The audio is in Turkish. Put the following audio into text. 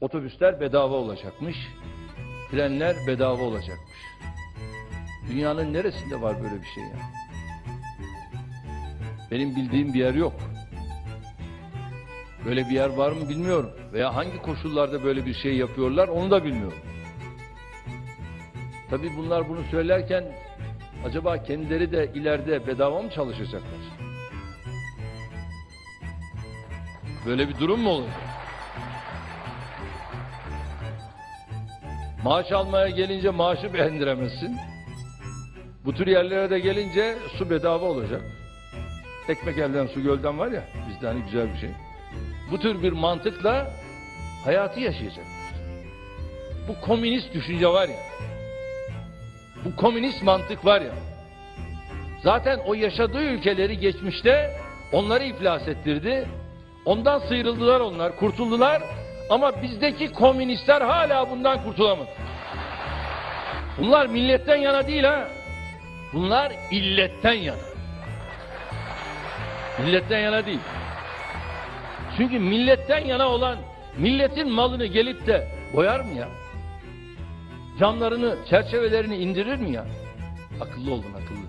Otobüsler bedava olacakmış. Trenler bedava olacakmış. Dünyanın neresinde var böyle bir şey ya? Benim bildiğim bir yer yok. Böyle bir yer var mı bilmiyorum. Veya hangi koşullarda böyle bir şey yapıyorlar onu da bilmiyorum. Tabii bunlar bunu söylerken acaba kendileri de ileride bedava mı çalışacaklar? Böyle bir durum mu olacak? Maaş almaya gelince maaşı beğendiremezsin. Bu tür yerlere de gelince su bedava olacak. Ekmek elden su gölden var ya bizde hani güzel bir şey. Bu tür bir mantıkla hayatı yaşayacaklar. Bu komünist düşünce var ya. Bu komünist mantık var ya. Zaten o yaşadığı ülkeleri geçmişte onları iflas ettirdi. Ondan sıyrıldılar onlar, kurtuldular. Ama bizdeki komünistler hala bundan kurtulamadı. Bunlar milletten yana değil ha. Bunlar illetten yana. Milletten yana değil. Çünkü milletten yana olan milletin malını gelip de boyar mı ya? Camlarını, çerçevelerini indirir mi ya? Akıllı olun akıllı.